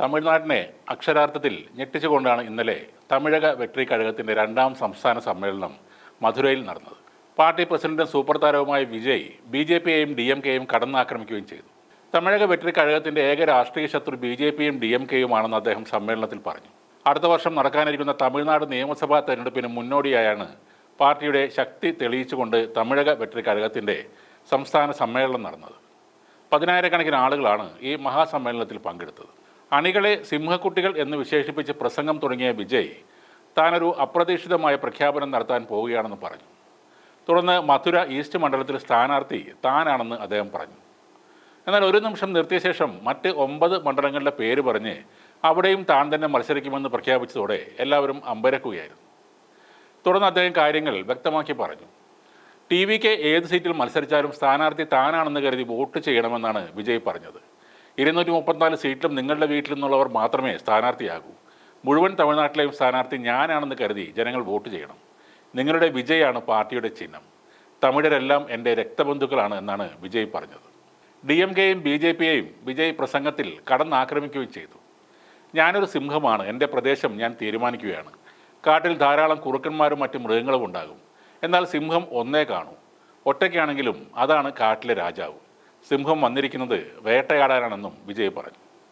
തമിഴ്നാടിനെ അക്ഷരാർത്ഥത്തിൽ ഞെട്ടിച്ചുകൊണ്ടാണ് ഇന്നലെ തമിഴക വെട്രി കഴകത്തിന്റെ രണ്ടാം സംസ്ഥാന സമ്മേളനം മധുരയിൽ നടന്നത്. പാർട്ടി പ്രസിഡന്റും സൂപ്പർ താരവുമായ വിജയ് ബി ജെ പിയെയും ഡി എം കെയും കടന്നാക്രമിക്കുകയും ചെയ്തു. തമിഴക വെട്രി കഴകത്തിന്റെ ഏക രാഷ്ട്രീയ ശത്രു ബി ജെ പിയും ഡി എം കെയുമാണെന്ന് അദ്ദേഹം സമ്മേളനത്തിൽ പറഞ്ഞു. അടുത്ത വർഷം നടക്കാനിരിക്കുന്ന തമിഴ്നാട് നിയമസഭാ തെരഞ്ഞെടുപ്പിന് മുന്നോടിയായാണ് പാർട്ടിയുടെ ശക്തി തെളിയിച്ചുകൊണ്ട് തമിഴക വെട്രി കഴകത്തിന്റെ സംസ്ഥാന സമ്മേളനം നടന്നത്. പതിനായിരക്കണക്കിന് ആളുകളാണ് ഈ മഹാസമ്മേളനത്തിൽ പങ്കെടുത്തത്. അണികളെ സിംഹക്കുട്ടികൾ എന്ന് വിശേഷിപ്പിച്ച് പ്രസംഗം തുടങ്ങിയ വിജയ് താനൊരു അപ്രതീക്ഷിതമായ പ്രഖ്യാപനം നടത്താൻ പോവുകയാണെന്ന് പറഞ്ഞു. തുടർന്ന് മധുര ഈസ്റ്റ് മണ്ഡലത്തിൽ സ്ഥാനാർത്ഥി താനാണെന്ന് അദ്ദേഹം പറഞ്ഞു. എന്നാൽ ഒരു നിമിഷം നിർത്തിയ ശേഷം മറ്റ് ഒമ്പത് മണ്ഡലങ്ങളുടെ പേര് പറഞ്ഞ് അവിടെയും താൻ തന്നെ മത്സരിക്കുമെന്ന് പ്രഖ്യാപിച്ചതോടെ എല്ലാവരും അമ്പരക്കുകയായിരുന്നു. തുടർന്ന് അദ്ദേഹം കാര്യങ്ങൾ വ്യക്തമാക്കി പറഞ്ഞു. ടി വിക്ക് ഏത് സീറ്റിൽ മത്സരിച്ചാലും സ്ഥാനാർത്ഥി താനാണെന്ന് കരുതി വോട്ട് ചെയ്യണമെന്നാണ് വിജയ് പറഞ്ഞത്. ഇരുന്നൂറ്റി മുപ്പത്തിനാല് സീറ്റിലും നിങ്ങളുടെ വീട്ടിൽ നിന്നുള്ളവർ മാത്രമേ സ്ഥാനാർത്ഥിയാകൂ. മുഴുവൻ തമിഴ്നാട്ടിലെയും സ്ഥാനാർത്ഥി ഞാനാണെന്ന് കരുതി ജനങ്ങൾ വോട്ട് ചെയ്യണം. നിങ്ങളുടെ വിജയാണ് പാർട്ടിയുടെ ചിഹ്നം. തമിഴരെല്ലാം എന്റെ രക്തബന്ധുക്കളാണ് എന്നാണ് വിജയ് പറഞ്ഞത്. ഡി എം കെയും ബി ജെ പിയെയും വിജയ് പ്രസംഗത്തിൽ കടന്നാക്രമിക്കുകയും ചെയ്തു. ഞാനൊരു സിംഹമാണ്. എന്റെ പ്രദേശം ഞാൻ തീരുമാനിക്കുകയാണ്. കാട്ടിൽ ധാരാളം കുറുക്കന്മാരും മറ്റു മൃഗങ്ങളും ഉണ്ടാകും. എന്നാൽ സിംഹം ഒന്നേ കാണൂ. ഒറ്റയ്ക്കാണെങ്കിലും അതാണ് കാട്ടിലെ രാജാവ്. സിംഹം വന്നിരിക്കുന്നത് വേട്ടയാടാനാണെന്നും വിജയ് പറഞ്ഞു.